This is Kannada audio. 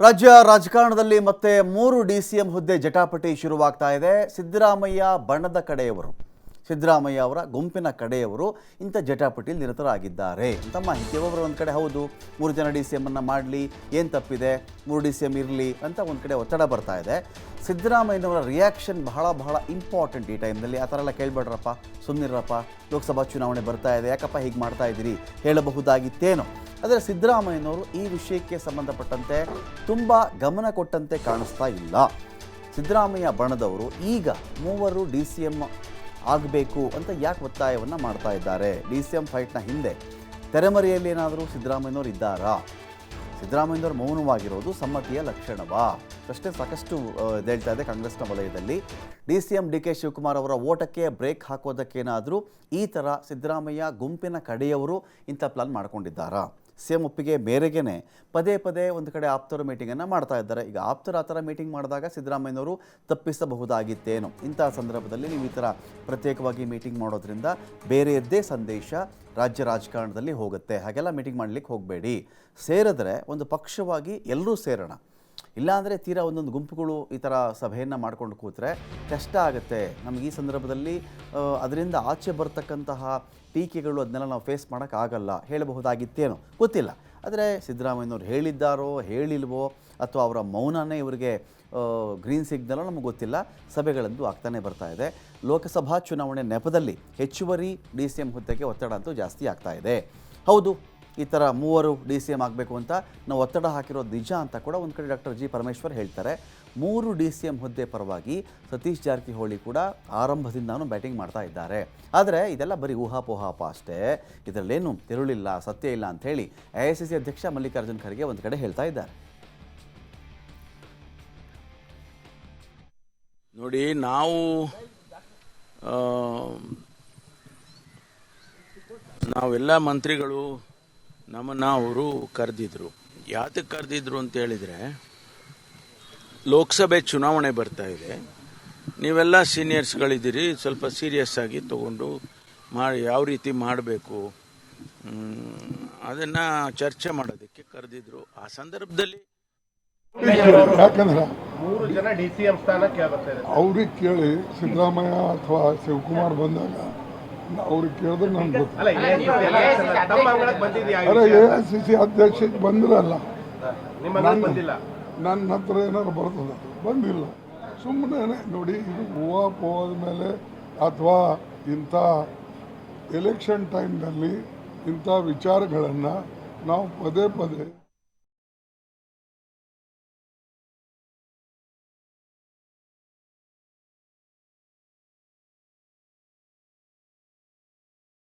ರಾಜ್ಯ ರಾಜಕಾರಣದಲ್ಲಿ ಮತ್ತೆ ಮೂರು ಡಿ ಸಿ ಎಂ ಹುದ್ದೆ ಜಟಾಪಟಿ ಶುರುವಾಗ್ತಾ ಇದೆ. ಸಿದ್ದರಾಮಯ್ಯ ಬಣದ ಕಡೆಯವರು. ಸಿದ್ದರಾಮಯ್ಯ ಅವರ ಗುಂಪಿನ ಕಡೆಯವರು ಇಂಥ ಜಟಾಪಟಿಯಲ್ಲಿ ನಿರತರಾಗಿದ್ದಾರೆ ಅಂತ ಮಾಹಿತಿ ಒಬ್ಬರು ಒಂದು ಕಡೆ, ಹೌದು, ಮೂರು ಜನ ಡಿ ಸಿ ಎಮ್ಮನ್ನು ಮಾಡಲಿ, ಏನು ತಪ್ಪಿದೆ? ಮೂರು ಡಿ ಸಿ ಎಂ ಇರಲಿ ಅಂತ ಒಂದು ಕಡೆ ಒತ್ತಡ ಬರ್ತಾ ಇದೆ. ಸಿದ್ದರಾಮಯ್ಯನವರ ರಿಯಾಕ್ಷನ್ ಬಹಳ ಬಹಳ ಇಂಪಾರ್ಟೆಂಟ್ ಈ ಟೈಮ್ನಲ್ಲಿ ಆ ಥರ ಎಲ್ಲ ಕೇಳಬೇಡ್ರಪ್ಪ ಸುಮ್ಮನಿರಪ್ಪ ಲೋಕಸಭಾ ಚುನಾವಣೆ ಬರ್ತಾ ಇದೆ, ಯಾಕಪ್ಪ ಹೀಗೆ ಮಾಡ್ತಾ ಇದ್ದೀರಿ? ಹೇಳಬಹುದಾಗಿತ್ತೇನೋ. ಆದರೆ ಸಿದ್ದರಾಮಯ್ಯನವರು ಈ ವಿಷಯಕ್ಕೆ ಸಂಬಂಧಪಟ್ಟಂತೆ ತುಂಬ ಗಮನ ಕೊಟ್ಟಂತೆ ಕಾಣಿಸ್ತಾ ಇಲ್ಲ. ಸಿದ್ದರಾಮಯ್ಯ ಬಣದವರು ಈಗ ಮೂವರು ಡಿ ಸಿ ಎಂ ಆಗಬೇಕು ಅಂತ ಯಾಕೆ ಒತ್ತಾಯವನ್ನು ಮಾಡ್ತಾ ಇದ್ದಾರೆ? ಡಿ ಸಿ ಎಂ ಫೈಟ್ನ ಹಿಂದೆ ತೆರೆಮರೆಯಲ್ಲಿ ಏನಾದರೂ ಸಿದ್ದರಾಮಯ್ಯನವರು ಇದ್ದಾರಾ? ಸಿದ್ದರಾಮಯ್ಯನವರು ಮೌನವಾಗಿರೋದು ಸಮ್ಮತಿಯ ಲಕ್ಷಣವಾ? ಪ್ರಶ್ನೆ ಸಾಕಷ್ಟು ಹೇಳ್ತಾ ಇದೆ ಕಾಂಗ್ರೆಸ್ನ ವಲಯದಲ್ಲಿ. D C M D K Shivakumar ಅವರ ಓಟಕ್ಕೆ ಬ್ರೇಕ್ ಹಾಕೋದಕ್ಕೇನಾದರೂ ಈ ಥರ ಸಿದ್ದರಾಮಯ್ಯ ಗುಂಪಿನ ಕಡೆಯವರು ಇಂಥ ಪ್ಲಾನ್ ಮಾಡ್ಕೊಂಡಿದ್ದಾರಾ? ಸಿ ಎಂ ಒಪ್ಪಿಗೆ ಬೇರೆಗೇನೆ ಪದೇ ಪದೇ ಒಂದು ಕಡೆ ಆಪ್ತರ ಮೀಟಿಂಗನ್ನು ಮಾಡ್ತಾ ಇದ್ದಾರೆ. ಈಗ ಆಪ್ತರ ಆ ಥರ ಮೀಟಿಂಗ್ ಮಾಡಿದಾಗ ಸಿದ್ದರಾಮಯ್ಯನವರು ತಪ್ಪಿಸಬಹುದಾಗಿತ್ತೇನೋ? ಇಂಥ ಸಂದರ್ಭದಲ್ಲಿ ನೀವು ಈ ಥರ ಪ್ರತ್ಯೇಕವಾಗಿ ಮೀಟಿಂಗ್ ಮಾಡೋದ್ರಿಂದ ಬೇರೆಯದ್ದೇ ಸಂದೇಶ ರಾಜ್ಯ ರಾಜಕಾರಣದಲ್ಲಿ ಹೋಗುತ್ತೆ. ಹಾಗೆಲ್ಲ ಮೀಟಿಂಗ್ ಮಾಡಲಿಕ್ಕೆ ಹೋಗಬೇಡಿ. ಸೇರಿದ್ರೆ ಒಂದು ಪಕ್ಷವಾಗಿ ಎಲ್ಲರೂ ಸೇರೋಣ. ಇಲ್ಲಾಂದರೆ ತೀರಾ ಒಂದೊಂದು ಗುಂಪುಗಳು ಈ ಥರ ಸಭೆಯನ್ನು ಮಾಡ್ಕೊಂಡು ಕೂತ್ರೆ ಕಷ್ಟ ಆಗುತ್ತೆ. ನಮಗೆ ಈ ಸಂದರ್ಭದಲ್ಲಿ ಅದರಿಂದ ಆಚೆ ಬರ್ತಕ್ಕಂತಹ ಟೀಕೆಗಳು ಅದನ್ನೆಲ್ಲ ನಾವು ಫೇಸ್ ಮಾಡೋಕ್ಕಾಗಲ್ಲ ಹೇಳಬಹುದಾಗಿತ್ತೇನೋ? ಗೊತ್ತಿಲ್ಲ. ಆದರೆ ಸಿದ್ದರಾಮಯ್ಯನವ್ರು ಹೇಳಿದ್ದಾರೋ, ಹೇಳಿಲ್ವೋ, ಅಥವಾ ಅವರ ಮೌನನೇ ಇವರಿಗೆ ಗ್ರೀನ್ ಸಿಗ್ನಲ್ಲೋ ನಮಗೆ ಗೊತ್ತಿಲ್ಲ. ಸಭೆಗಳಂದು ಆಗ್ತಾನೆ ಬರ್ತಾ ಇದೆ. ಲೋಕಸಭಾ ಚುನಾವಣೆ ನೆಪದಲ್ಲಿ ಹೆಚ್ಚುವರಿ ಡಿ ಸಿ ಎಂ ಹುದ್ದೆಗೆ ಒತ್ತಡ ಅಂತೂ ಜಾಸ್ತಿ ಆಗ್ತಾ ಇದೆ. ಹೌದು. ಈ ಥರ ಮೂವರು ಡಿ ಸಿ ಎಂ ಆಗಬೇಕು ಅಂತ ನಾವು ಒತ್ತಡ ಹಾಕಿರೋ ನಿಜ ಅಂತ ಕೂಡ ಒಂದು ಕಡೆ ಡಾಕ್ಟರ್ ಜಿ ಪರಮೇಶ್ವರ್ ಹೇಳ್ತಾರೆ. ಮೂರು ಡಿ ಸಿ ಎಂ ಹುದ್ದೆ ಪರವಾಗಿ ಸತೀಶ್ ಜಾರಕಿಹೊಳಿ ಕೂಡ ಆರಂಭದಿಂದಾನು ಬ್ಯಾಟಿಂಗ್ ಮಾಡ್ತಾ ಇದ್ದಾರೆ. ಆದರೆ ಇದೆಲ್ಲ ಬರೀ ಊಹಾಪೋಹಾಪ ಅಷ್ಟೇ. ಇದರಲ್ಲೇನು ತಿರುಳಿಲ್ಲ, ಸತ್ಯ ಇಲ್ಲ ಅಂಥೇಳಿ ಎ ಐ ಸಿ ಸಿ ಅಧ್ಯಕ್ಷ ಮಲ್ಲಿಕಾರ್ಜುನ್ ಖರ್ಗೆ ಒಂದು ಕಡೆ ಹೇಳ್ತಾ ಇದ್ದಾರೆ. ನೋಡಿ, ನಾವು ನಾವೆಲ್ಲ ಮಂತ್ರಿಗಳು ನಮ್ಮನ್ನು ಅವರು ಕರೆದಿದ್ರು. ಯಾತಕ್ಕೆ ಕರೆದಿದ್ರು ಅಂತ ಹೇಳಿದ್ರೆ ಲೋಕಸಭೆ ಚುನಾವಣೆ ಬರ್ತಾ ಇದೆ. ನೀವೆಲ್ಲ ಸೀನಿಯರ್ಸ್ಗಳಿದ್ದೀರಿ ಸ್ವಲ್ಪ ಸೀರಿಯಸ್ ಆಗಿ ತಗೊಂಡು ಮಾಡಿ ಯಾವ ರೀತಿ ಮಾಡಬೇಕು? ಅದನ್ನು ಚರ್ಚೆ ಮಾಡೋದಕ್ಕೆ ಕರೆದಿದ್ರು. ಆ ಸಂದರ್ಭದಲ್ಲಿ ಯಾಕಂದ್ರೆ ಅವ್ರಿಗೆ ಕೇಳಿ ಸಿದ್ದರಾಮಯ್ಯ ಅಥವಾ ಶಿವಕುಮಾರ್ ಬಂದಾಗ ಅವ್ರಿಗೆ ಕೇಳಿದ್ರೆ ನನ್ಗೆ ಗೊತ್ತು. ಅಲ್ಲ ಎ ಐ ಸಿ ಸಿ ಅಧ್ಯಕ್ಷಕ್ಕೆ ಬಂದಿರಲ್ಲ. ನಿಮ್ಮ ಅಂಗಳಕ್ಕೆ ಬಂದಿಲ್ಲ. ನನ್ನ ಹತ್ರ ಏನಾದ್ರು ಬರ್ತದೆ ಬಂದಿಲ್ಲ. ಸುಮ್ಮನೆ ನೋಡಿ ಇದು ಪೋವಾದ ಮೇಲೆ ಅಥವಾ ಇಂಥ ಎಲೆಕ್ಷನ್ ಟೈಮ್ನಲ್ಲಿ ಇಂಥ ವಿಚಾರಗಳನ್ನು ನಾವು ಪದೇ ಪದೇ